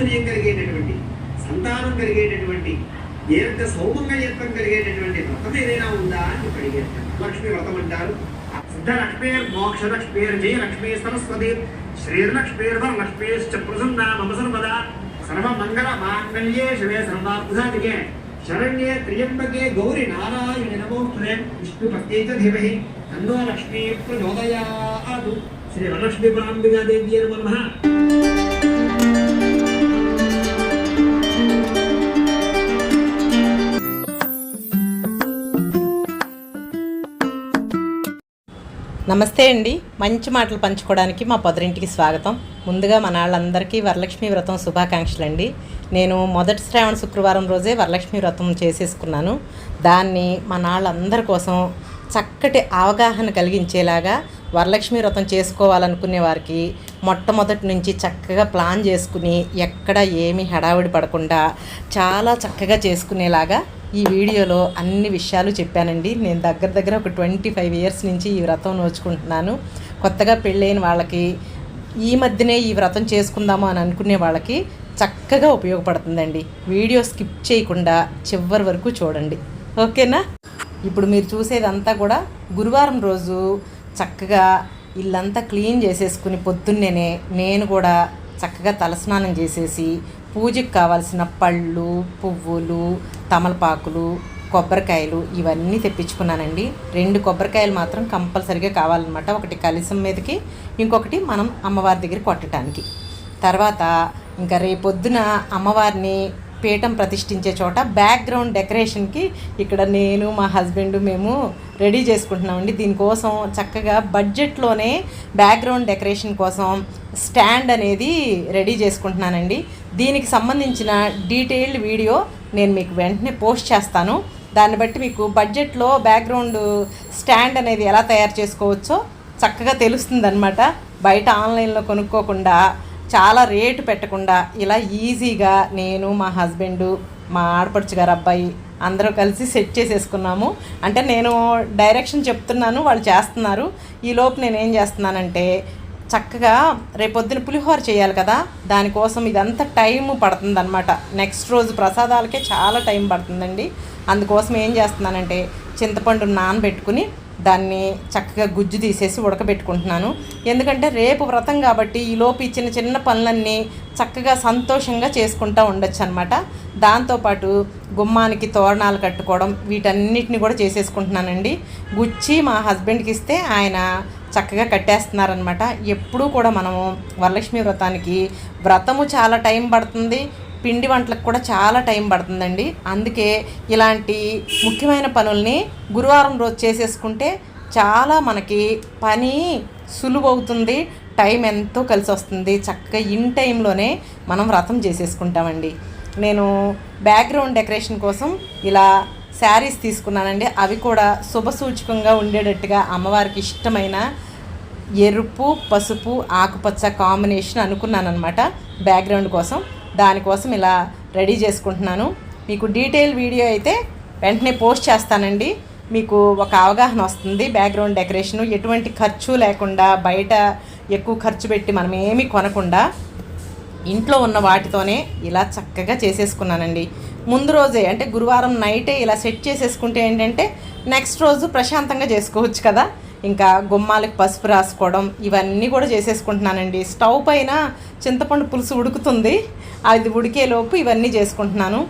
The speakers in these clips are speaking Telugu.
ఐశ్వర్యం కలిగేటటువంటి సంతానం కలిగేటటువంటి దీర్ఘ సౌమంగళ్యత్వం కలిగేటటువంటి వ్రతం ఏదైనా ఉందా అని చెప్పి అడిగారు. లక్ష్మి వ్రతం అంటారు. సిద్ధలక్ష్మీర్ మోక్ష లక్ష్మీర్ జయ లక్ష్మీ సరస్వతి శ్రీర్లక్ష్మీర్వర లక్ష్మీశ్చ ప్రసన్నా మమ సర్వదా సర్వమంగళ మాంగళ్యే శివే సర్వార్థసాధికే శరణ్యే త్ర్యంబకే గౌరి నారాయణ నమోస్తుతే విష్ణు పత్యై ధీమహి తన్నో లక్ష్మీ ప్రచోదయాత్. శ్రీ వరలక్ష్మీ పరాంబికా దేవ్యే నమః. నమస్తే అండి. మంచి మాటలు పంచుకోవడానికి మా పొదరింటికి స్వాగతం. ముందుగా మన వాళ్ళందరికీ వరలక్ష్మి వ్రతం శుభాకాంక్షలు అండి. నేను మొదటి శ్రావణ శుక్రవారం రోజే వరలక్ష్మి వ్రతం చేసేసుకున్నాను. దాన్ని మన వాళ్ళందరి కోసం చక్కటి అవగాహన కలిగించేలాగా వరలక్ష్మి వ్రతం చేసుకోవాలనుకునే వారికి మొట్టమొదటి నుంచి చక్కగా ప్లాన్ చేసుకుని ఎక్కడ ఏమి హడావిడి పడకుండా చాలా చక్కగా చేసుకునేలాగా ఈ వీడియోలో అన్ని విషయాలు చెప్పానండి. నేను దగ్గర దగ్గర ఒక ట్వంటీ ఫైవ్ ఇయర్స్ నుంచి ఈ వ్రతం నోచుకుంటున్నాను. కొత్తగా పెళ్ళైన వాళ్ళకి ఈ మధ్యనే ఈ వ్రతం చేసుకుందాము అని అనుకునే వాళ్ళకి చక్కగా ఉపయోగపడుతుందండి. వీడియో స్కిప్ చేయకుండా చివరి వరకు చూడండి. ఓకేనా? ఇప్పుడు మీరు చూసేదంతా కూడా గురువారం రోజు చక్కగా ఇల్లంతా క్లీన్ చేసేసుకుని పొద్దున్నేనే నేను కూడా చక్కగా తలస్నానం చేసేసి పూజకి కావాల్సిన పళ్ళు పువ్వులు తమలపాకులు కొబ్బరికాయలు ఇవన్నీ తెప్పించుకున్నానండి. రెండు కొబ్బరికాయలు మాత్రం కంపల్సరీగా కావాలన్నమాట. ఒకటి కలిసం మీదకి ఇంకొకటి మనం అమ్మవారి దగ్గర కొట్టడానికి తర్వాత ఇంకా రేపొద్దున అమ్మవారిని పీఠం ప్రతిష్ఠించే చోట బ్యాక్గ్రౌండ్ డెకరేషన్కి ఇక్కడ నేను మా హస్బెండ్ మేము రెడీ చేసుకుంటున్నామండి. దీనికోసం చక్కగా బడ్జెట్లోనే బ్యాక్గ్రౌండ్ డెకరేషన్ కోసం స్టాండ్ అనేది రెడీ చేసుకుంటున్నానండి. దీనికి సంబంధించిన డీటెయిల్డ్ వీడియో నేను మీకు వెంటనే పోస్ట్ చేస్తాను. దాన్ని బట్టి మీకు బడ్జెట్లో బ్యాక్గ్రౌండ్ స్టాండ్ అనేది ఎలా తయారు చేసుకోవచ్చో చక్కగా తెలుస్తుందన్నమాట. బయట ఆన్లైన్లో కొనుక్కోకుండా చాలా రేటు పెట్టకుండా ఇలా ఈజీగా నేను మా హస్బెండు మా ఆడపడుచు గారు అబ్బాయి అందరూ కలిసి సెట్ చేసేసుకున్నాము. అంటే నేను డైరెక్షన్ చెప్తున్నాను వాళ్ళు చేస్తున్నారు. ఈ లోపు నేను ఏం చేస్తున్నానంటే చక్కగా రేపొద్దున పులిహోర చేయాలి కదా. దానికోసం ఇదంతా టైం పడుతుందన్నమాట. నెక్స్ట్ రోజు ప్రసాదాలకే చాలా టైం పడుతుందండి. అందుకోసం ఏం చేస్తున్నానంటే చింతపండు నానబెట్టుకుని దాన్ని చక్కగా గుజ్జు తీసేసి ఉడకబెట్టుకుంటున్నాను. ఎందుకంటే రేపు వ్రతం కాబట్టి ఈ లోపు చిన్న చిన్న పనులన్నీ చక్కగా సంతోషంగా చేసుకుంటూ ఉండొచ్చు అనమాట దాంతోపాటు గుమ్మానికి తోరణాలు కట్టుకోవడం వీటన్నిటిని కూడా చేసేసుకుంటున్నానండి. గుచ్చి మా హస్బెండ్కి ఇస్తే ఆయన చక్కగా కట్టేస్తున్నారనమాట ఎప్పుడూ కూడా మనము వరలక్ష్మి వ్రతానికి వ్రతము చాలా టైం పడుతుంది పిండి వంటలకు కూడా చాలా టైం పడుతుందండి. అందుకే ఇలాంటి ముఖ్యమైన పనుల్ని గురువారం రోజు చేసేసుకుంటే చాలా మనకి పని సులువు అవుతుంది టైం ఎంతో కలిసి వస్తుంది. చక్కగా ఇన్ టైంలోనే మనం వ్రతం చేసేసుకుంటామండి. నేను బ్యాక్గ్రౌండ్ డెకరేషన్ కోసం ఇలా శారీస్ తీసుకున్నానండి. అవి కూడా శుభసూచకంగా ఉండేటట్టుగా అమ్మవారికి ఇష్టమైన ఎరుపు పసుపు ఆకుపచ్చ కాంబినేషన్ అనుకున్నాను అనమాట బ్యాక్గ్రౌండ్ కోసం. దానికోసం ఇలా రెడీ చేసుకుంటున్నాను. మీకు డీటెయిల్ వీడియో అయితే వెంటనే పోస్ట్ చేస్తానండి. మీకు ఒక అవగాహన వస్తుంది బ్యాక్గ్రౌండ్ డెకరేషను. ఎటువంటి ఖర్చు లేకుండా బయట ఎక్కువ ఖర్చు పెట్టి మనం ఏమీ కొనకుండా ఇంట్లో ఉన్న వాటితోనే ఇలా చక్కగా చేసేసుకున్నానండి. ముందు రోజే అంటే గురువారం నైటే ఇలా సెట్ చేసేసుకుంటే ఏంటంటే నెక్స్ట్ రోజు ప్రశాంతంగా చేసుకోవచ్చు కదా. ఇంకా గుమ్మాలకు పసుపు రాసుకోవడం ఇవన్నీ కూడా చేసేసుకుంటున్నానండి. స్టవ్ పైన చింతపండు పులుసు ఉడుకుతుంది. అది ఉడికేలోపు ఇవన్నీ చేసుకుంటున్నాను.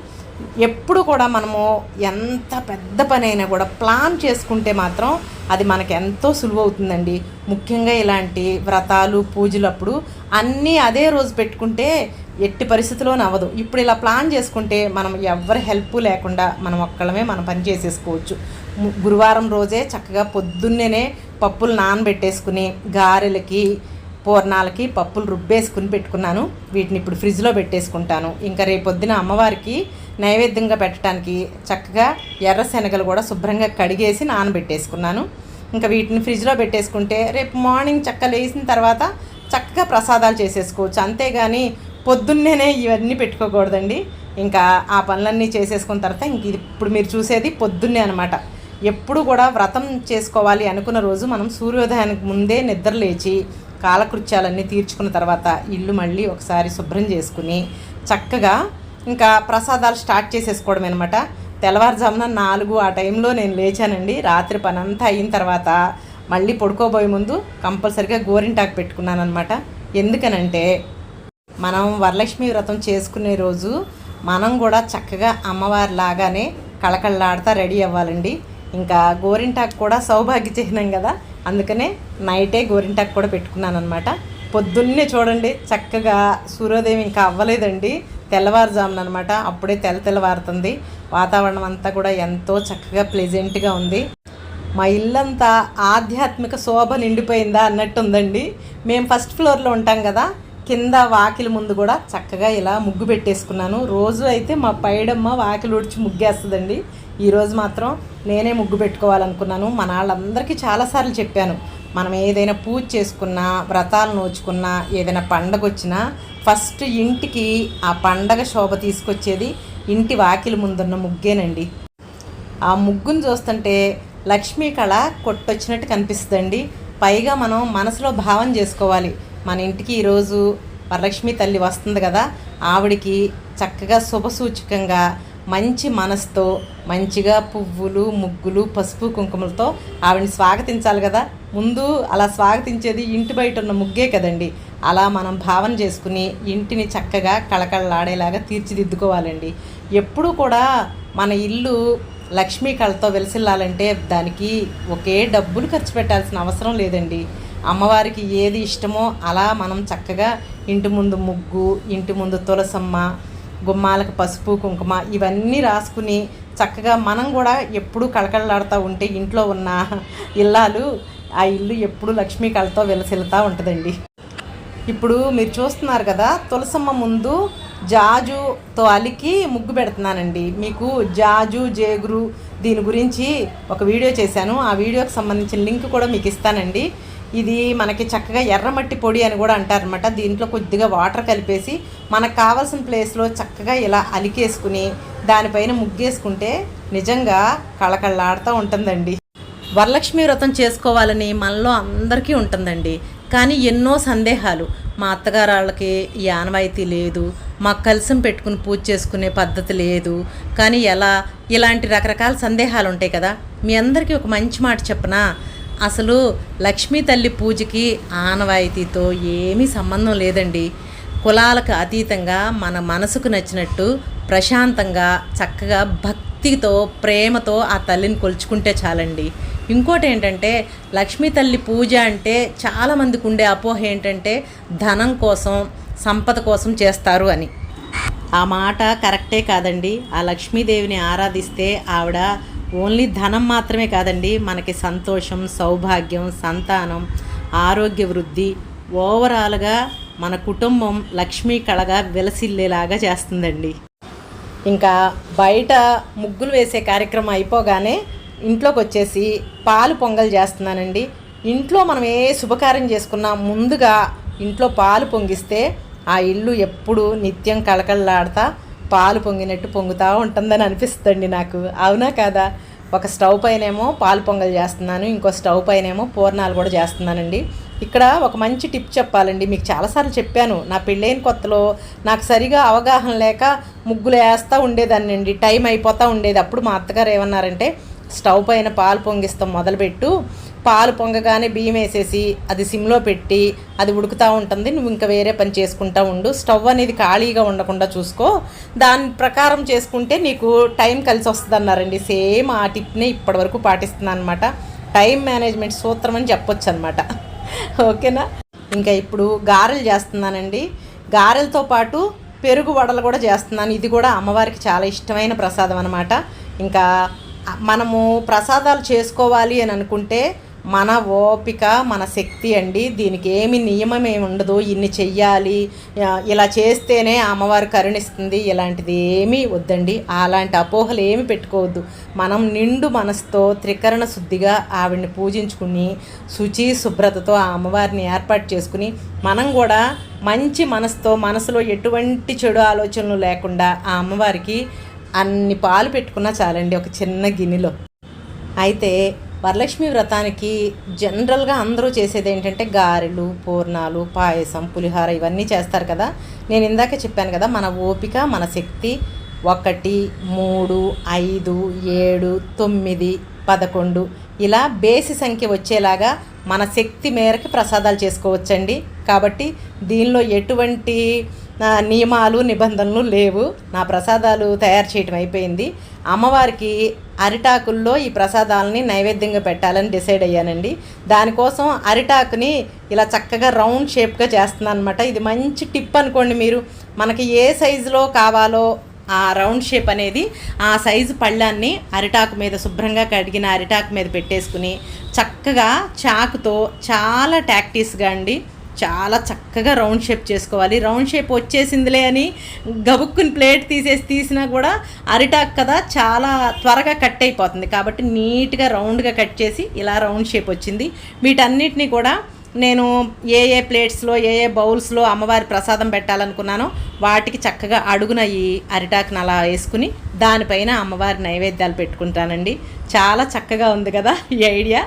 ఎప్పుడు కూడా మనము ఎంత పెద్ద పని అయినా కూడా ప్లాన్ చేసుకుంటే మాత్రం అది మనకు ఎంతో సులువు అవుతుందండి. ముఖ్యంగా ఇలాంటి వ్రతాలు పూజలప్పుడు అన్నీ అదే రోజు పెట్టుకుంటే ఎట్టి పరిస్థితిలోనూ అవ్వదు. ఇప్పుడు ఇలా ప్లాన్ చేసుకుంటే మనం ఎవరి హెల్ప్ లేకుండా మనం ఒక్కళ్ళమే మనం పని చేసేసుకోవచ్చు. గురువారం రోజే చక్కగా పొద్దున్నేనే పప్పులు నానబెట్టేసుకుని గారెలకి పూర్ణాలకి పప్పులు రుబ్బేసుకుని పెట్టుకున్నాను. వీటిని ఇప్పుడు ఫ్రిడ్జ్లో పెట్టేసుకుంటాను. ఇంకా రేపొద్దున అమ్మవారికి నైవేద్యంగా పెట్టడానికి చక్కగా ఎర్ర శనగలు కూడా శుభ్రంగా కడిగేసి నానబెట్టేసుకున్నాను. ఇంకా వీటిని ఫ్రిడ్జ్లో పెట్టేసుకుంటే రేపు మార్నింగ్ చక్క లేసిన తర్వాత చక్కగా ప్రసాదాలు చేసేసుకోవచ్చు. అంతేగాని పొద్దున్నేనే ఇవన్నీ పెట్టుకోకూడదండి. ఇంకా ఆ పనులన్నీ చేసేసుకున్న తర్వాత ఇంక ఇది ఇప్పుడు మీరు చూసేది పొద్దున్నే అనమాట ఎప్పుడు కూడా వ్రతం చేసుకోవాలి అనుకున్న రోజు మనం సూర్యోదయానికి ముందే నిద్ర లేచి కాలకృత్యాలన్నీ తీర్చుకున్న తర్వాత ఇల్లు మళ్ళీ ఒకసారి శుభ్రం చేసుకుని చక్కగా ఇంకా ప్రసాదాలు స్టార్ట్ చేసేసుకోవడం అనమాట తెల్లవారుజామున నాలుగు ఆ టైంలో నేను లేచానండి. రాత్రి పని అంతా అయిన తర్వాత మళ్ళీ పడుకోబోయే ముందు కంపల్సరిగా గోరింటాకు పెట్టుకున్నాను అనమాట ఎందుకనంటే మనం వరలక్ష్మి వ్రతం చేసుకునే రోజు మనం కూడా చక్కగా అమ్మవారి లాగానే కళకళలాడుతా రెడీ అవ్వాలండి. ఇంకా గోరింటాకు కూడా సౌభాగ్య చిహ్నం కదా అందుకనే నైటే గోరింటాకు కూడా పెట్టుకున్నాను అనమాట పొద్దున్నే చూడండి చక్కగా సూర్యోదయం ఇంకా అవ్వలేదండి. తెల్లవారుజామున అనమాట అప్పుడే తెల్ల తెల్లవారుతుంది. వాతావరణం అంతా కూడా ఎంతో చక్కగా ప్లెజెంట్గా ఉంది. మా ఇల్లంతా ఆధ్యాత్మిక శోభ నిండిపోయిందా అన్నట్టు ఉందండి మేము ఫస్ట్ ఫ్లోర్లో ఉంటాం కదా కింద వాకిలి ముందు కూడా చక్కగా ఇలా ముగ్గు పెట్టేసుకున్నాను. రోజు అయితే మా పైడమ్మ వాకిలి ఉడిచి ముగ్గేస్తుందండి. ఈరోజు మాత్రం నేనే ముగ్గు పెట్టుకోవాలనుకున్నాను. మన వాళ్ళందరికీ చాలాసార్లు చెప్పాను. మనం ఏదైనా పూజ చేసుకున్నా వ్రతాలు నోచుకున్నా ఏదైనా పండగ వచ్చినా ఫస్ట్ ఇంటికి ఆ పండగ శోభ తీసుకొచ్చేది ఇంటి వాకిలి ముందున్న ముగ్గేనండి. ఆ ముగ్గును చూస్తుంటే లక్ష్మీ కళ కొట్టొచ్చినట్టు కనిపిస్తుందండి. పైగా మనం మనసులో భావం చేసుకోవాలి. మన ఇంటికి ఈరోజు వరలక్ష్మి తల్లి వస్తుంది కదా ఆవిడికి చక్కగా శుభసూచకంగా మంచి మనసుతో మంచిగా పువ్వులు ముగ్గులు పసుపు కుంకుమలతో ఆవిడని స్వాగతించాలి కదా. ముందు అలా స్వాగతించేది ఇంటి బయట ఉన్న ముగ్గే కదండి. అలా మనం భావన చేసుకుని ఇంటిని చక్కగా కళకళలాడేలాగా తీర్చిదిద్దుకోవాలండి. ఎప్పుడూ కూడా మన ఇల్లు లక్ష్మీ కళతో వెలిసిల్లాలంటే దానికి ఒకే డబ్బులు ఖర్చు పెట్టాల్సిన అవసరం లేదండి. అమ్మవారికి ఏది ఇష్టమో అలా మనం చక్కగా ఇంటి ముందు ముగ్గు ఇంటి ముందు తులసమ్మ గుమ్మాలకు పసుపు కుంకుమ ఇవన్నీ రాసుకుని చక్కగా మనం కూడా ఎప్పుడూ కళకళలాడుతూ ఉంటే ఇంట్లో ఉన్న ఇల్లాలు ఆ ఇల్లు ఎప్పుడు లక్ష్మీ కళతో వెలసిల్లుతూ ఉంటుందండి. ఇప్పుడు మీరు చూస్తున్నారు కదా తులసమ్మ ముందు జాజుతో అలికి ముగ్గు పెడుతున్నానండి. మీకు జాజు జేగురు దీని గురించి ఒక వీడియో చేశాను. ఆ వీడియోకి సంబంధించిన లింక్ కూడా మీకు ఇస్తానండి. ఇది మనకి చక్కగా ఎర్రమట్టి పొడి అని కూడా అంటారనమాట దీంట్లో కొద్దిగా వాటర్ కలిపేసి మనకు కావాల్సిన ప్లేస్లో చక్కగా ఇలా అలికేసుకుని దానిపైన ముగ్గేసుకుంటే నిజంగా కళకళలాడుతూ ఉంటుందండి. వరలక్ష్మి వ్రతం చేసుకోవాలని మనలో అందరికీ ఉంటుందండి. కానీ ఎన్నో సందేహాలు. మా అత్తగారు వాళ్ళకి ఆనవాయితీ లేదు. మాకు కలిసం పెట్టుకుని పూజ చేసుకునే పద్ధతి లేదు. కానీ ఎలా? ఇలాంటి రకరకాల సందేహాలు ఉంటాయి కదా. మీ అందరికీ ఒక మంచి మాట చెప్పనా? అసలు లక్ష్మీ తల్లి పూజకి ఆనవాయితీతో ఏమీ సంబంధం లేదండి. కులాలకు అతీతంగా మన మనసుకు నచ్చినట్టు ప్రశాంతంగా చక్కగా భక్తితో ప్రేమతో ఆ తల్లిని కొలుచుకుంటే చాలండి. ఇంకోటి ఏంటంటే లక్ష్మీ తల్లి పూజ అంటే చాలామందికి ఉండే అపోహ ఏంటంటే ధనం కోసం సంపద కోసం చేస్తారు అని. ఆ మాట కరెక్టే కాదండి. ఆ లక్ష్మీదేవిని ఆరాధిస్తే ఆవిడ ఓన్లీ ధనం మాత్రమే కాదండి మనకి సంతోషం సౌభాగ్యం సంతానం ఆరోగ్య వృద్ధి ఓవరాల్గా మన కుటుంబం లక్ష్మీ కళగా విలసిల్లేలాగా చేస్తుందండి. ఇంకా బయట ముగ్గులు వేసే కార్యక్రమం అయిపోగానే ఇంట్లోకి వచ్చేసి పాలు పొంగల్ చేస్తున్నానండి. ఇంట్లో మనం ఏ శుభకార్యం చేసుకున్నా ముందుగా ఇంట్లో పాలు పొంగిస్తే ఆ ఇల్లు ఎప్పుడు నిత్యం కళకళలాడతా పాలు పొంగినట్టు పొంగుతూ ఉంటుందని అనిపిస్తుంది నాకు. అవునా కాదా? ఒక స్టవ్ పైనేమో పాలు పొంగల్ చేస్తున్నాను ఇంకో స్టవ్ పైనేమో పూర్ణాలు కూడా చేస్తున్నానండి. ఇక్కడ ఒక మంచి టిప్ చెప్పాలండి. మీకు చాలాసార్లు చెప్పాను నా పెళ్ళైన కొత్తలో నాకు సరిగా అవగాహన లేక ముగ్గులు వేస్తూ ఉండేదాన్ని అండి టైం అయిపోతూ ఉండేది. అప్పుడు మా అత్తగారు ఏమన్నారంటే స్టవ్ పైన పాలు పొంగిస్తాం మొదలుపెట్టు. పాలు పొంగగానే బియ్యం వేసేసి అది సిమ్లో పెట్టి అది ఉడుకుతూ ఉంటుంది. నువ్వు ఇంకా వేరే పని చేసుకుంటా ఉండు. స్టవ్ అనేది ఖాళీగా ఉండకుండా చూసుకో. దాని ప్రకారం చేసుకుంటే నీకు టైం కలిసి వస్తుంది అన్నారండి సేమ్ ఆ టిప్నే ఇప్పటివరకు పాటిస్తున్నాను అనమాట టైం మేనేజ్మెంట్ సూత్రం అని చెప్పొచ్చు అనమాట ఓకేనా? ఇంకా ఇప్పుడు గారెలు చేస్తున్నానండి. గారెలతో పాటు పెరుగు వడలు కూడా చేస్తున్నాను. ఇది కూడా అమ్మవారికి చాలా ఇష్టమైన ప్రసాదం అనమాట ఇంకా మనము ప్రసాదాలు చేసుకోవాలి అని అనుకుంటే మన ఓపిక మన శక్తి అండి. దీనికి ఏమి నియమం ఏమి ఉండదు. ఇన్ని చెయ్యాలి. ఇలా చేస్తేనే అమ్మవారు కరుణిస్తుంది. ఇలాంటిది ఏమీ వద్దండి. అలాంటి అపోహలు ఏమి పెట్టుకోవద్దు. మనం నిండు మనసుతో త్రికరణ శుద్ధిగా ఆవిడ్ని పూజించుకుని శుచి శుభ్రతతో ఆ అమ్మవారిని ఏర్పాటు చేసుకుని మనం కూడా మంచి మనసుతో మనసులో ఎటువంటి చెడు ఆలోచనలు లేకుండా ఆ అమ్మవారికి అన్ని పాలు పెట్టుకున్నా చాలండి ఒక చిన్న గిన్నెలో. అయితే వరలక్ష్మి వ్రతానికి జనరల్గా అందరూ చేసేది ఏంటంటే గారెలు పూర్ణాలు పాయసం పులిహోర ఇవన్నీ చేస్తారు కదా. నేను ఇందాక చెప్పాను కదా మన ఓపిక మన శక్తి ఒకటి మూడు ఐదు ఏడు తొమ్మిది పదకొండు ఇలా బేసి సంఖ్య వచ్చేలాగా మన శక్తి మేరకు ప్రసాదాలు చేసుకోవచ్చండి. కాబట్టి దీనిలో ఎటువంటి నియమాలు నిబంధనలు లేవు. నా ప్రసాదాలు తయారు చేయటం అయిపోయింది. అమ్మవారికి అరిటాకుల్లో ఈ ప్రసాదాలని నైవేద్యంగా పెట్టాలని డిసైడ్ అయ్యానండి. దానికోసం అరిటాకుని ఇలా చక్కగా రౌండ్ షేప్గా చేస్తున్నాను అనమాట ఇది మంచి టిప్ అనుకోండి మీరు. మనకి ఏ సైజులో కావాలో ఆ రౌండ్ షేప్ అనేది ఆ సైజు పళ్ళాన్ని అరిటాకు మీద శుభ్రంగా కడిగిన అరిటాకు మీద పెట్టేసుకుని చక్కగా చాకుతో చాలా టాక్టీస్గా అండి. చాలా చక్కగా రౌండ్ షేప్ చేసుకోవాలి. రౌండ్ షేప్ వచ్చేసిందిలే అని గబుక్కుని ప్లేట్ తీసేసి తీసినా కూడా అరిటాక్ కదా చాలా త్వరగా కట్ అయిపోతుంది. కాబట్టి నీట్గా రౌండ్గా కట్ చేసి ఇలా రౌండ్ షేప్ వచ్చింది. వీటన్నిటిని కూడా నేను ఏ ఏ ప్లేట్స్లో ఏ ఏ బౌల్స్లో అమ్మవారి ప్రసాదం పెట్టాలనుకున్నానో వాటికి చక్కగా అడుగున ఈ అరిటాకుని అలా వేసుకుని దానిపైన అమ్మవారి నైవేద్యాలు పెట్టుకుంటానండి. చాలా చక్కగా ఉంది కదా ఈ ఐడియా.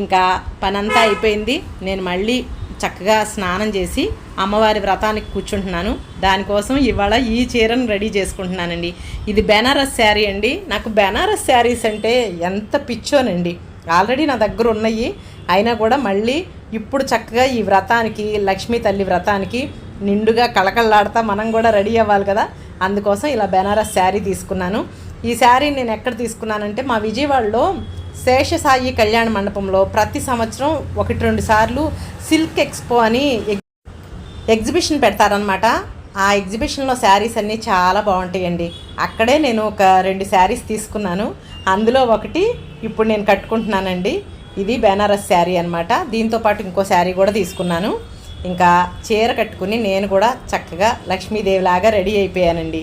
ఇంకా పనంతా అయిపోయింది. నేను మళ్ళీ చక్కగా స్నానం చేసి అమ్మవారి వ్రతానికి కూర్చుంటున్నాను. దానికోసం ఇవాళ ఈ చీరను రెడీ చేసుకుంటున్నానండి. ఇది బెనారస్ శారీ అండి. నాకు బెనారస్ శారీస్ అంటే ఎంత పిచ్చోనండి. ఆల్రెడీ నా దగ్గర ఉన్నాయి. అయినా కూడా మళ్ళీ ఇప్పుడు చక్కగా ఈ వ్రతానికి లక్ష్మీ తల్లి వ్రతానికి నిండుగా కళకళలాడతా మనం కూడా రెడీ అవ్వాలి కదా. అందుకోసం ఇలా బెనారస్ శారీ తీసుకున్నాను. ఈ శారీ నేను ఎక్కడ తీసుకున్నానంటే మా విజయవాడలో శేషసాయి కళ్యాణ మండపంలో ప్రతి సంవత్సరం ఒకటి రెండు సార్లు సిల్క్ ఎక్స్పో అని ఎగ్జిబిషన్ పెడతారనమాట ఆ ఎగ్జిబిషన్లో శారీస్ అన్నీ చాలా బాగుంటాయండి. అక్కడే నేను ఒక రెండు శారీస్ తీసుకున్నాను. అందులో ఒకటి ఇప్పుడు నేను కట్టుకుంటున్నానండి. ఇది బెనారస్ శారీ అనమాట దీంతో పాటు ఇంకో శారీ కూడా తీసుకున్నాను. ఇంకా చీర కట్టుకుని నేను కూడా చక్కగా లక్ష్మీదేవిలాగా రెడీ అయిపోయానండి.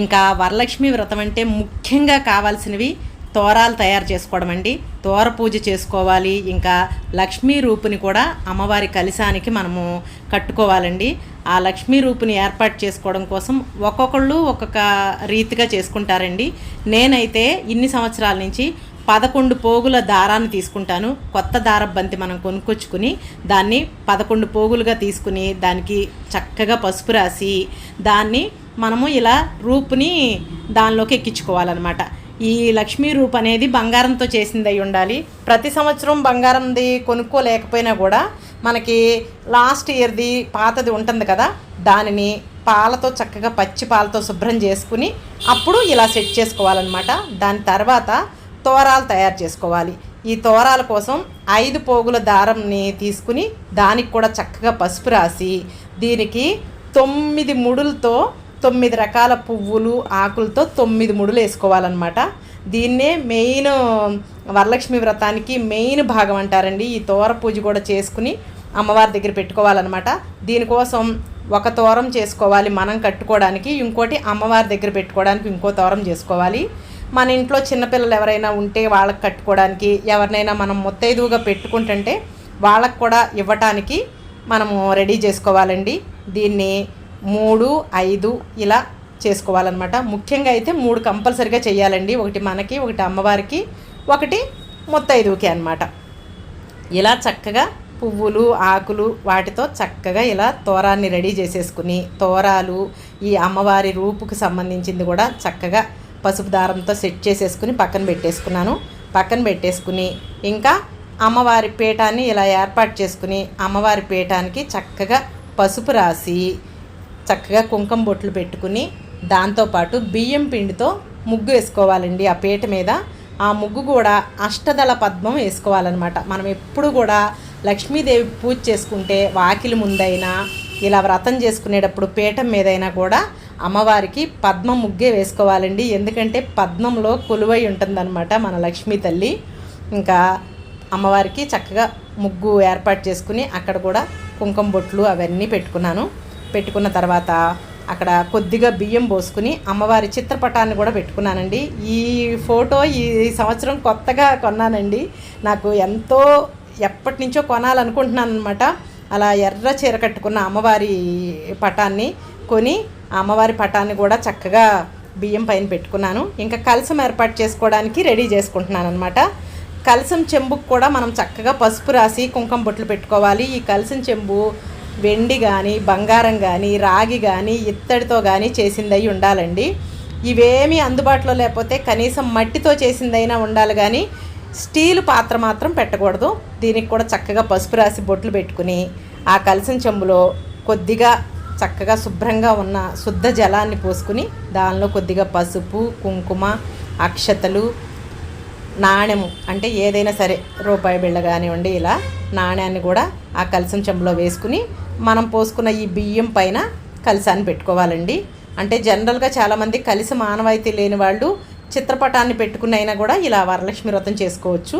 ఇంకా వరలక్ష్మి వ్రతం అంటే ముఖ్యంగా కావాల్సినవి తోరాలు తయారు చేసుకోవడం అండి. తోర పూజ చేసుకోవాలి. ఇంకా లక్ష్మీ రూపుని కూడా అమ్మవారి కలిశానికి మనము కట్టుకోవాలండి. ఆ లక్ష్మీ రూపుని ఏర్పాటు చేసుకోవడం కోసం ఒక్కొక్కళ్ళు ఒక్కొక్క రీతిగా చేసుకుంటారండి. నేనైతే ఇన్ని సంవత్సరాల నుంచి పదకొండు పోగుల దారాన్ని తీసుకుంటాను. కొత్త దారబంతి మనం కొనుక్కొచ్చుకుని దాన్ని పదకొండు పోగులుగా తీసుకుని దానికి చక్కగా పసుపు రాసి దాన్ని మనము ఇలా రూపుని దానిలోకి ఎక్కించుకోవాలన్నమాట. ఈ లక్ష్మీ రూప్ అనేది బంగారంతో చేసింది అయి ఉండాలి. ప్రతి సంవత్సరం బంగారంది కొనుక్కోలేకపోయినా కూడా మనకి లాస్ట్ ఇయర్ది పాతది ఉంటుంది కదా దానిని పాలతో చక్కగా పచ్చి పాలతో శుభ్రం చేసుకుని అప్పుడు ఇలా సెట్ చేసుకోవాలన్నమాట. దాని తర్వాత తోరాలు తయారు చేసుకోవాలి. ఈ తోరాల కోసం ఐదు పోగుల దారంని తీసుకుని దానికి కూడా చక్కగా పసుపు రాసి దీనికి తొమ్మిది ముడులతో తొమ్మిది రకాల పువ్వులు ఆకులతో తొమ్మిది ముడులు వేసుకోవాలన్నమాట. దీన్నే మెయిన్ వరలక్ష్మి వ్రతానికి మెయిన్ భాగం అంటారండి. ఈ తోర పూజ కూడా చేసుకుని అమ్మవారి దగ్గర పెట్టుకోవాలన్నమాట. దీనికోసం ఒక తోరం చేసుకోవాలి మనం కట్టుకోవడానికి ఇంకోటి అమ్మవారి దగ్గర పెట్టుకోవడానికి ఇంకో తోరం చేసుకోవాలి. మన ఇంట్లో చిన్నపిల్లలు ఎవరైనా ఉంటే వాళ్ళకి కట్టుకోవడానికి ఎవరినైనా మనం ముత్తైదువుగా పెట్టుకుంటుంటే వాళ్ళకు కూడా ఇవ్వటానికి మనము రెడీ చేసుకోవాలండి. దీన్ని మూడు ఐదు ఇలా చేసుకోవాలన్నమాట. ముఖ్యంగా అయితే మూడు కంపల్సరిగా చేయాలండి. ఒకటి మనకి ఒకటి అమ్మవారికి ఒకటి ముత్తైదువుకి అనమాట ఇలా చక్కగా పువ్వులు ఆకులు వాటితో చక్కగా ఇలా తోరాన్ని రెడీ చేసేసుకుని తోరాలు ఈ అమ్మవారి రూపుకి సంబంధించింది కూడా చక్కగా పసుపు దారంతో సెట్ చేసేసుకుని పక్కన పెట్టేసుకున్నాను. పక్కన పెట్టేసుకుని ఇంకా అమ్మవారి పీఠాన్ని ఇలా ఏర్పాటు చేసుకుని అమ్మవారి పీఠానికి చక్కగా పసుపు రాసి చక్కగా కుంకుమ బొట్లు పెట్టుకుని దాంతోపాటు బియ్యం పిండితో ముగ్గు వేసుకోవాలండి ఆ పీట మీద. ఆ ముగ్గు కూడా అష్టదళ పద్మం వేసుకోవాలన్నమాట. మనం ఎప్పుడు కూడా లక్ష్మీదేవి పూజ చేసుకుంటే వాకిలి ముందైనా ఇలా వ్రతం చేసుకునేటప్పుడు పీఠం మీదైనా కూడా అమ్మవారికి పద్మ ముగ్గే వేసుకోవాలండి. ఎందుకంటే పద్మంలో కొలువై ఉంటుందన్నమాట మన లక్ష్మీ తల్లి. ఇంకా అమ్మవారికి చక్కగా ముగ్గు ఏర్పాటు చేసుకుని అక్కడ కూడా కుంకుమ బొట్లు అవన్నీ పెట్టుకున్నాను. పెట్టుకున్న తర్వాత అక్కడ కొద్దిగా బియ్యం పోసుకుని అమ్మవారి చిత్రపటాన్ని కూడా పెట్టుకున్నానండి. ఈ ఫోటో ఈ సంవత్సరం కొత్తగా కొన్నానండి. నాకు ఎంతో ఎప్పటి నుంచో కొనాలనుకుంటున్నాను అనమాట అలా ఎర్ర చీర కట్టుకున్న అమ్మవారి పటాన్ని కొని అమ్మవారి పటాన్ని కూడా చక్కగా బియ్యం పైన పెట్టుకున్నాను. ఇంకా కలసం ఏర్పాటు చేసుకోవడానికి రెడీ చేసుకుంటున్నాను అనమాట కలసం చెంబుకు కూడా మనం చక్కగా పసుపు రాసి కుంకుమ బొట్లు పెట్టుకోవాలి. ఈ కలసం చెంబు వెండి కానీ బంగారం కానీ రాగి కానీ ఇత్తడితో కానీ చేసింది ఉండాలండి. ఇవేమీ అందుబాటులో లేకపోతే కనీసం మట్టితో చేసిందైనా ఉండాలి కానీ స్టీల్ పాత్ర మాత్రం పెట్టకూడదు. దీనికి కూడా చక్కగా పసుపు రాసి బొట్లు పెట్టుకుని ఆ కలసం చెంబులో కొద్దిగా చక్కగా శుభ్రంగా ఉన్న శుద్ధ జలాన్ని పోసుకుని దానిలో కొద్దిగా పసుపు కుంకుమ అక్షతలు నాణ్యము అంటే ఏదైనా సరే రూపాయి బిళ్ళ కానివ్వండి ఇలా నాణ్యాన్ని కూడా ఆ కలసం చెంబులో వేసుకుని మనం పోసుకున్న ఈ బియ్యం పైన కలిసాన్ని పెట్టుకోవాలండి. అంటే జనరల్గా చాలామంది కలిసి మానవాయితీ లేని వాళ్ళు చిత్రపటాన్ని పెట్టుకుని అయినా కూడా ఇలా వరలక్ష్మి వ్రతం చేసుకోవచ్చు.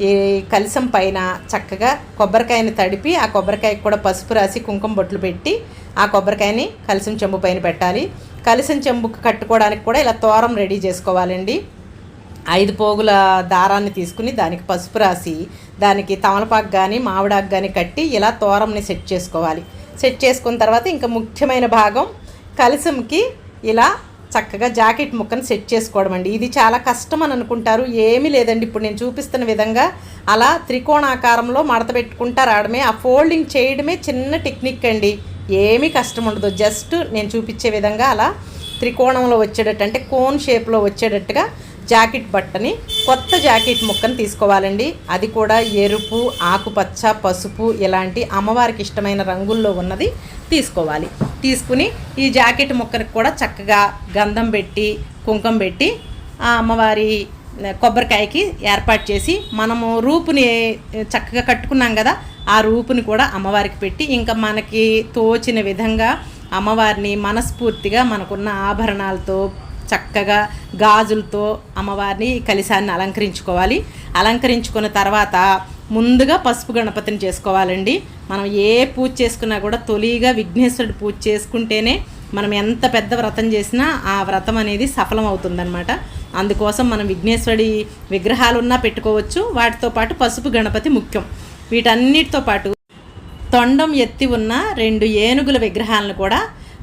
ఈ కలిసం పైన చక్కగా కొబ్బరికాయని తడిపి ఆ కొబ్బరికాయకు కూడా పసుపు రాసి కుంకుమ బొట్లు పెట్టి ఆ కొబ్బరికాయని కలిసం చెంబు పైన పెట్టాలి. కలిసం చెంబుకు కట్టుకోవడానికి కూడా ఇలా తోరం రెడీ చేసుకోవాలండి. ఐదు పోగుల దారాన్ని తీసుకుని దానికి పసుపు రాసి దానికి తమలపాకు కానీ మామిడాకు కానీ కట్టి ఇలా తోరంని సెట్ చేసుకోవాలి. సెట్ చేసుకున్న తర్వాత ఇంకా ముఖ్యమైన భాగం కలసంకి ఇలా చక్కగా జాకెట్ ముక్కను సెట్ చేసుకోవడం అండి. ఇది చాలా కష్టం అని అనుకుంటారు. ఏమీ లేదండి. ఇప్పుడు నేను చూపిస్తున్న విధంగా అలా త్రికోణాకారంలో మడత పెట్టుకుంటా రావడమే ఆ ఫోల్డింగ్ చేయడమే చిన్న టెక్నిక్ అండి. ఏమీ కష్టం ఉండదు. జస్ట్ నేను చూపించే విధంగా అలా త్రికోణంలో వచ్చేటట్టు అంటే కోన్ షేప్లో వచ్చేటట్టుగా జాకెట్ బట్టని కొత్త జాకెట్ ముక్కను తీసుకోవాలండి. అది కూడా ఎరుపు ఆకుపచ్చ పసుపు ఇలాంటి అమ్మవారికి ఇష్టమైన రంగుల్లో ఉన్నది తీసుకోవాలి. తీసుకుని ఈ జాకెట్ ముక్కనికి కూడా చక్కగా గంధం పెట్టి కుంకం పెట్టి ఆ అమ్మవారి కొబ్బరికాయకి ఏర్పాటు చేసి మనము రూపుని చక్కగా కట్టుకున్నాం కదా ఆ రూపుని కూడా అమ్మవారికి పెట్టి ఇంకా మనకి తోచిన విధంగా అమ్మవారిని మనస్ఫూర్తిగా మనకున్న ఆభరణాలతో చక్కగా గాజులతో అమ్మవారిని కలిశాన్ని అలంకరించుకోవాలి. అలంకరించుకున్న తర్వాత ముందుగా పసుపు గణపతిని చేసుకోవాలండి. మనం ఏ పూజ చేసుకున్నా కూడా తొలిగా విఘ్నేశ్వరుడు పూజ చేసుకుంటేనే మనం ఎంత పెద్ద వ్రతం చేసినా ఆ వ్రతం అనేది సఫలం అవుతుందన్నమాట అందుకోసం మనం విఘ్నేశ్వరుడి విగ్రహాలున్నా పెట్టుకోవచ్చు. వాటితో పాటు పసుపు గణపతి ముఖ్యం. వీటన్నిటితో పాటు తొండం ఎత్తి ఉన్న రెండు ఏనుగుల విగ్రహాలను కూడా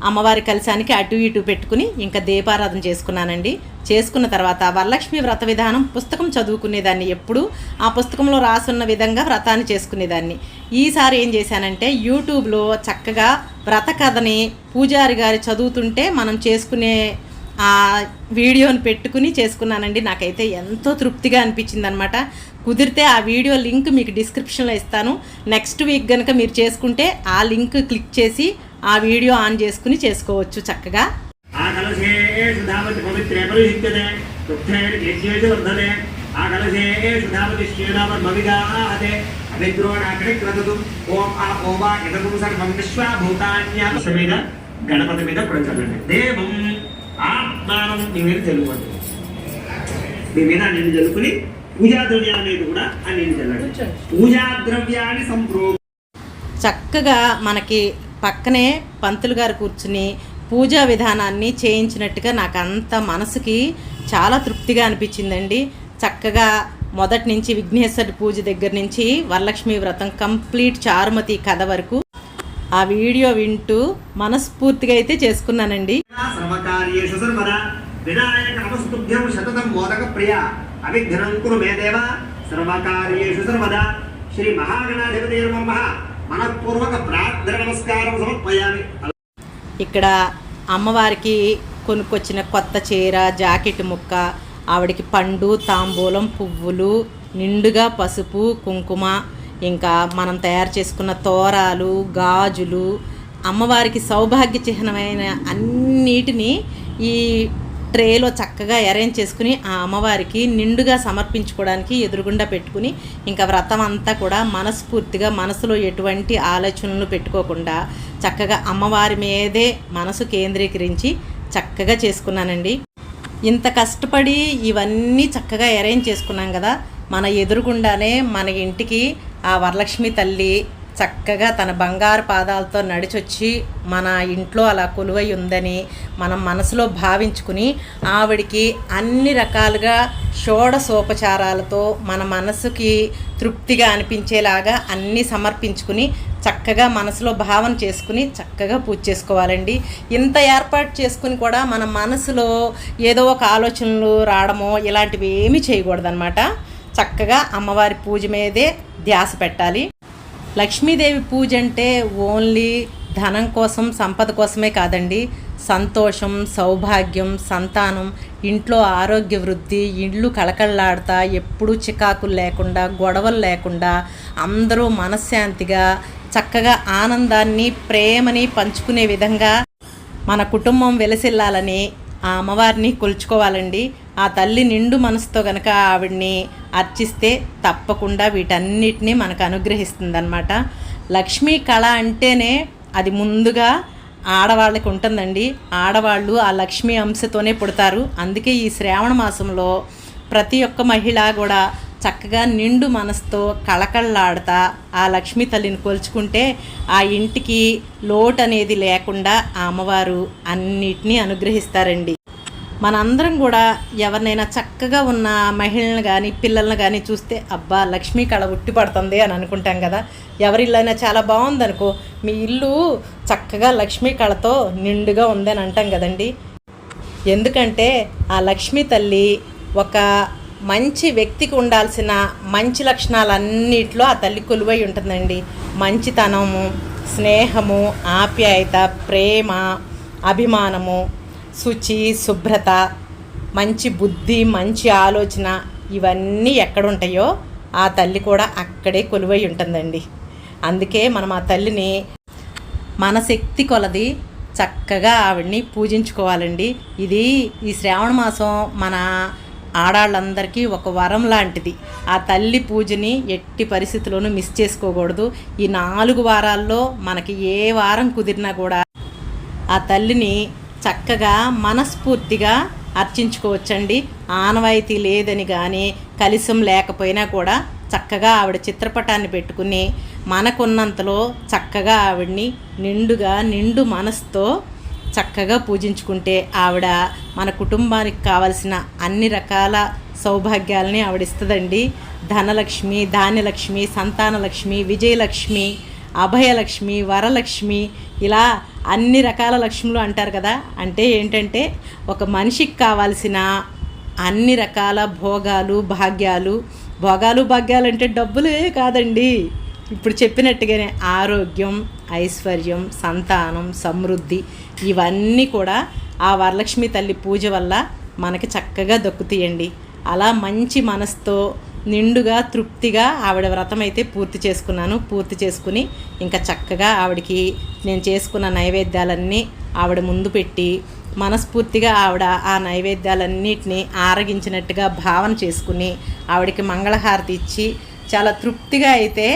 అమ్మవారి కలశానికి అటు ఇటు పెట్టుకుని ఇంకా దీపారాధన చేసుకున్నానండి. చేసుకున్న తర్వాత వరలక్ష్మి వ్రత విధానం పుస్తకం చదువుకునేదాన్ని ఎప్పుడు. ఆ పుస్తకంలో రాసున్న విధంగా వ్రతాన్ని చేసుకునేదాన్ని. ఈసారి ఏం చేశానంటే యూట్యూబ్లో చక్కగా వ్రత కథని పూజారి గారి చదువుతుంటే మనం చేసుకునే ఆ వీడియోని పెట్టుకుని చేసుకున్నానండి. నాకైతే ఎంతో తృప్తిగా అనిపించింది అనమాట కుదిరితే ఆ వీడియో లింక్ మీకు డిస్క్రిప్షన్లో ఇస్తాను. నెక్స్ట్ వీక్ కనుక మీరు చేసుకుంటే ఆ లింక్ క్లిక్ చేసి ఆ వీడియో ఆన్ చేసుకుని చేసుకోవచ్చు చక్కగా. ఆ పవిత్రే దుఃఖేన వర్ధతే. ఆ ఓం ఆ ఓవా సర్వం విశ్వభూతాన్య. మీద గణపతి మీద కూడా చల్లండి దేవం ఆత్మానం మీ మీద చల్లుకోండి మీ మీద నేను చల్లుకుని పూజా ద్రవ్యాల మీద కూడా చల్లండి. పూజా ద్రవ్యాన్ని సంప్రో చక్కగా మనకి పక్కనే పంతులు గారు కూర్చుని పూజా విధానాన్ని చేయించినట్టుగా నాకు అంత మనసుకి చాలా తృప్తిగా అనిపించిందండి. చక్కగా మొదటి నుంచి విఘ్నేశ్వరి పూజ దగ్గర నుంచి వరలక్ష్మి వ్రతం కంప్లీట్ చారుమతి కథ వరకు ఆ వీడియో వింటూ మనస్ఫూర్తిగా అయితే చేసుకున్నానండి. శ్రీ మహాగణాధిపతి ప్రార్థన నమస్కారం ఇక్కడ అమ్మవారికి కొనుక్కొచ్చిన కొత్త చీర జాకెట్ ముక్క ఆవిడకి పండు తాంబూలం పువ్వులు నిండుగా పసుపు కుంకుమ ఇంకా మనం తయారు చేసుకున్న తోరాలు గాజులు అమ్మవారికి సౌభాగ్య చిహ్నమైన అన్నిటినీ ఈ ట్రేలో చక్కగా అరేంజ్ చేసుకుని ఆ అమ్మవారికి నిండుగా సమర్పించుకోవడానికి ఎదురుగుండా పెట్టుకుని ఇంకా వ్రతం అంతా కూడా మనస్ఫూర్తిగా మనసులో ఎటువంటి ఆలోచనలు పెట్టుకోకుండా చక్కగా అమ్మవారి మీదే మనసు కేంద్రీకరించి చక్కగా చేసుకున్నానండి. ఇంత కష్టపడి ఇవన్నీ చక్కగా అరేంజ్ చేసుకున్నాం కదా మన ఎదురుగుండానే మన ఇంటికి ఆ వరలక్ష్మి తల్లి చక్కగా తన బంగారు పాదాలతో నడిచొచ్చి మన ఇంట్లో అలా కొలువై ఉందని మనం మనసులో భావించుకుని ఆవిడికి అన్ని రకాలుగా షోడసోపచారాలతో మన మనసుకి తృప్తిగా అనిపించేలాగా అన్నీ సమర్పించుకుని చక్కగా మనసులో భావన చేసుకుని చక్కగా పూజ చేసుకోవాలండి. ఇంత ఏర్పాటు చేసుకుని కూడా మన మనసులో ఏదో ఒక ఆలోచనలు రావడమో ఇలాంటివి ఏమీ చేయకూడదనమాట చక్కగా అమ్మవారి పూజ మీదే ధ్యాస పెట్టాలి. లక్ష్మీదేవి పూజ అంటే ఓన్లీ ధనం కోసం సంపద కోసమే కాదండి. సంతోషం సౌభాగ్యం సంతానం ఇంట్లో ఆరోగ్య వృద్ధి ఇళ్ళు కళకళలాడతా ఎప్పుడూ చికాకులు లేకుండా గొడవలు లేకుండా అందరూ మనశ్శాంతిగా చక్కగా ఆనందాన్ని ప్రేమని పంచుకునే విధంగా మన కుటుంబం వెలసిల్లాలని ఆ అమ్మవారిని కొలుచుకోవాలండి. ఆ తల్లి నిండు మనసుతో గనక ఆవిడ్ని అర్చిస్తే తప్పకుండా వీటన్నిటినీ మనకు అనుగ్రహిస్తుందన్నమాట. లక్ష్మీ కళ అంటేనే అది ముందుగా ఆడవాళ్ళకి ఉంటుందండి. ఆడవాళ్ళు ఆ లక్ష్మీ అంశతోనే పుడతారు. అందుకే ఈ శ్రావణ మాసంలో ప్రతి ఒక్క మహిళ కూడా చక్కగా నిండు మనసుతో కళకళలాడుతా ఆ లక్ష్మీ తల్లిని కొలుచుకుంటే ఆ ఇంటికి లోటు అనేది లేకుండా ఆ అమ్మవారు అన్నిటినీ అనుగ్రహిస్తారండి. మనందరం కూడా ఎవరినైనా చక్కగా ఉన్న మహిళలను కానీ పిల్లల్ని కానీ చూస్తే అబ్బా లక్ష్మీ కళ ఉట్టి పడుతుంది అని అనుకుంటాం కదా. ఎవరి ఇల్లు అయినా చాలా బాగుందనుకో మీ ఇల్లు చక్కగా లక్ష్మీ కళతో నిండుగా ఉందని అంటాం కదండి. ఎందుకంటే ఆ లక్ష్మీ తల్లి ఒక మంచి వ్యక్తికి ఉండాల్సిన మంచి లక్షణాలన్నింటిలో ఆ తల్లి కొలువై ఉంటుందండి. మంచితనము స్నేహము ఆప్యాయత ప్రేమ అభిమానము శుచి శుభ్రత మంచి బుద్ధి మంచి ఆలోచన ఇవన్నీ ఎక్కడుంటాయో ఆ తల్లి కూడా అక్కడే కొలువై ఉంటుందండి. అందుకే మనం ఆ తల్లిని మన శక్తి కొలది చక్కగా ఆవిడ్ని పూజించుకోవాలండి. ఇది ఈ శ్రావణ మాసం మన ఆడాళ్ళందరికీ ఒక వరం లాంటిది. ఆ తల్లి పూజని ఎట్టి పరిస్థితుల్లోనూ మిస్ చేసుకోకూడదు. ఈ నాలుగు వారాల్లో మనకి ఏ వారం కుదిరినా కూడా ఆ తల్లిని చక్కగా మనస్ఫూర్తిగా అర్చించుకోవచ్చండి. ఆనవాయితీ లేదని కానీ కలిసం లేకపోయినా కూడా చక్కగా ఆవిడ చిత్రపటాన్ని పెట్టుకుని మనకున్నంతలో చక్కగా ఆవిడ్ని నిండుగా నిండు మనసుతో చక్కగా పూజించుకుంటే ఆవిడ మన కుటుంబానికి కావలసిన అన్ని రకాల సౌభాగ్యాలని ఆవిడిస్తుందండి. ధనలక్ష్మి ధాన్యలక్ష్మి సంతానలక్ష్మి విజయలక్ష్మి అభయలక్ష్మి వరలక్ష్మి ఇలా అన్ని రకాల లక్ష్ములు అంటారు కదా. అంటే ఏంటంటే ఒక మనిషికి కావాల్సిన అన్ని రకాల భోగాలు భాగ్యాలు. భోగాలు భాగ్యాలు అంటే డబ్బులే కాదండి. ఇప్పుడు చెప్పినట్టుగానే ఆరోగ్యం ఐశ్వర్యం సంతానం సమృద్ధి ఇవన్నీ కూడా ఆ వరలక్ష్మి తల్లి పూజ వల్ల మనకి చక్కగా దక్కుతాయండి. అలా మంచి మనసుతో నిండుగా తృప్తిగా ఆవిడ వ్రతం అయితే పూర్తి చేసుకున్నాను. పూర్తి చేసుకుని ఇంకా చక్కగా ఆవిడకి నేను చేసుకున్న నైవేద్యాలన్నీ ఆవిడ ముందు పెట్టి మనస్ఫూర్తిగా ఆవిడ ఆ నైవేద్యాలన్నిటినీ ఆరగించినట్టుగా భావన చేసుకుని ఆవిడకి మంగళహారతి ఇచ్చి చాలా తృప్తిగా అయితే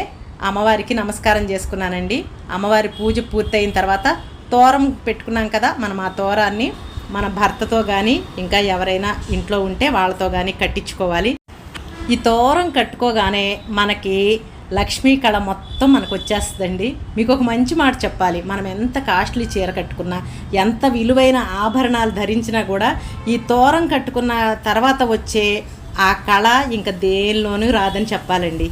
అమ్మవారికి నమస్కారం చేసుకున్నానండి. అమ్మవారి పూజ పూర్తయిన తర్వాత తోరం పెట్టుకున్నాం కదా మనం ఆ తోరాన్ని మన భర్తతో కానీ ఇంకా ఎవరైనా ఇంట్లో ఉంటే వాళ్ళతో కానీ కట్టించుకోవాలి. ఈ తోరం కట్టుకోగానే మనకి లక్ష్మీ కళ మొత్తం మనకు వచ్చేస్తుందండి. మీకు ఒక మంచి మాట చెప్పాలి. మనం ఎంత కాస్ట్లీ చీర కట్టుకున్నా ఎంత విలువైన ఆభరణాలు ధరించినా కూడా ఈ తోరం కట్టుకున్న తర్వాత వచ్చే ఆ కళ ఇంకా దేనిలోనూ రాదని చెప్పాలండి.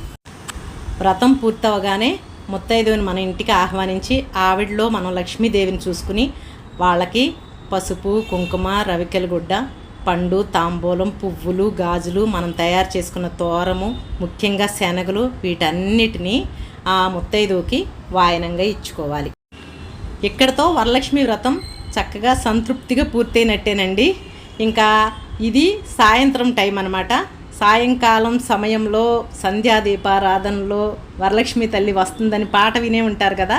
వ్రతం పూర్తవగానే ముత్తైదువుని మన ఇంటికి ఆహ్వానించి ఆవిడలో మనం లక్ష్మీదేవిని చూసుకుని వాళ్ళకి పసుపు కుంకుమ రవికెల గుడ్డ పండు తాంబూలం పువ్వులు గాజులు మనం తయారు చేసుకున్న తోరము ముఖ్యంగా శనగలు వీటన్నిటినీ ఆ ముత్తైదువుకి వాయనంగా ఇచ్చుకోవాలి. ఇక్కడతో వరలక్ష్మి వ్రతం చక్కగా సంతృప్తిగా పూర్తయినట్టేనండి. ఇంకా ఇది సాయంత్రం టైం అనమాట సాయంకాలం సమయంలో సంధ్యా దీపారాధనలో వరలక్ష్మి తల్లి వస్తుందని పాట వినే ఉంటారు కదా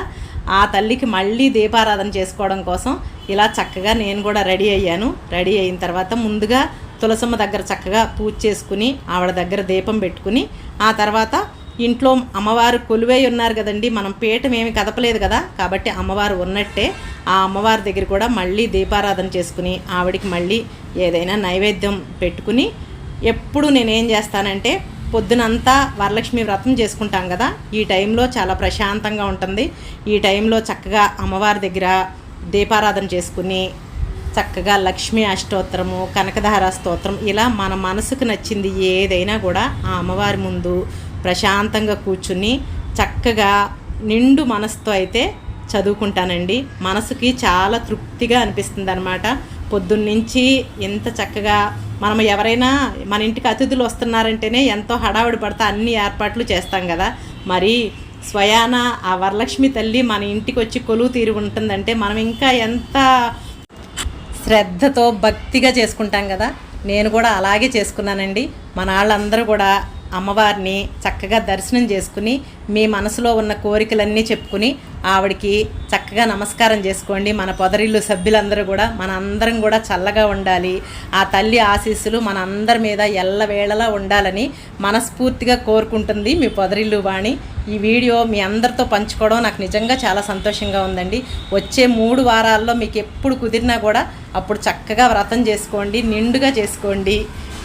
ఆ తల్లికి మళ్ళీ దీపారాధన చేసుకోవడం కోసం ఇలా చక్కగా నేను కూడా రెడీ అయ్యాను. రెడీ అయిన తర్వాత ముందుగా తులసమ్మ దగ్గర చక్కగా పూజ చేసుకుని ఆవిడ దగ్గర దీపం పెట్టుకుని ఆ తర్వాత ఇంట్లో అమ్మవారు కొలువై ఉన్నారు కదండి మనం పీఠం ఏమి కదపలేదు కదా కాబట్టి అమ్మవారు ఉన్నట్టే ఆ అమ్మవారి దగ్గర కూడా మళ్ళీ దీపారాధన చేసుకుని ఆవిడికి మళ్ళీ ఏదైనా నైవేద్యం పెట్టుకుని ఎప్పుడు నేనేం చేస్తానంటే పొద్దునంతా వరలక్ష్మి వ్రతం చేసుకుంటాం కదా ఈ టైంలో చాలా ప్రశాంతంగా ఉంటుంది. ఈ టైంలో చక్కగా అమ్మవారి దగ్గర దీపారాధన చేసుకుని చక్కగా లక్ష్మీ అష్టోత్తరము కనకధార స్తోత్రం ఇలా మన మనసుకు నచ్చింది ఏదైనా కూడా ఆ అమ్మవారి ముందు ప్రశాంతంగా కూర్చుని చక్కగా నిండు మనసుతో అయితే చదువుకుంటానండి. మనసుకి చాలా తృప్తిగా అనిపిస్తుంది అనమాట పొద్దున్నుంచి ఎంత చక్కగా మనం ఎవరైనా మన ఇంటికి అతిథులు వస్తున్నారంటేనే ఎంతో హడావిడి పడతా అన్ని ఏర్పాట్లు చేస్తాం కదా. మరి స్వయాన ఆ వరలక్ష్మి తల్లి మన ఇంటికి వచ్చి కొలువు తీరి ఉంటుందంటే మనం ఇంకా ఎంత శ్రద్ధతో భక్తిగా చేసుకుంటాం కదా. నేను కూడా అలాగే చేసుకున్నానండి. మన వాళ్ళందరూ కూడా అమ్మవారిని చక్కగా దర్శనం చేసుకుని మీ మనసులో ఉన్న కోరికలన్నీ చెప్పుకుని ఆవిడకి చక్కగా నమస్కారం చేసుకోండి. మన పొదరిల్లు సభ్యులందరూ కూడా మన అందరం కూడా చల్లగా ఉండాలి. ఆ తల్లి ఆశీస్సులు మన అందరి మీద ఎల్లవేళలా ఉండాలని మనస్ఫూర్తిగా కోరుకుంటుంది మీ పొదరిల్లు వాణి. ఈ వీడియో మీ అందరితో పంచుకోవడం నాకు నిజంగా చాలా సంతోషంగా ఉందండి. వచ్చే మూడు వారాల్లో మీకు ఎప్పుడు కుదిరినా కూడా అప్పుడు చక్కగా వ్రతం చేసుకోండి నిండుగా చేసుకోండి.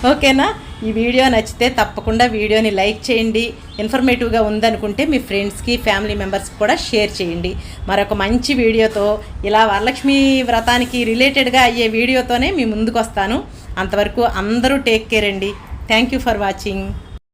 ఓకేనా? ఈ వీడియో నచ్చితే తప్పకుండా వీడియోని లైక్ చేయండి. ఇన్ఫర్మేటివ్గా ఉందనుకుంటే మీ ఫ్రెండ్స్కి ఫ్యామిలీ మెంబర్స్కి కూడా షేర్ చేయండి. మరొక మంచి వీడియోతో ఇలా వరలక్ష్మి వ్రతానికి రిలేటెడ్గా అయ్యే వీడియోతోనే మీ ముందుకు వస్తాను అంతవరకు అందరూ టేక్ కేర్ అండి. Thank you for watching.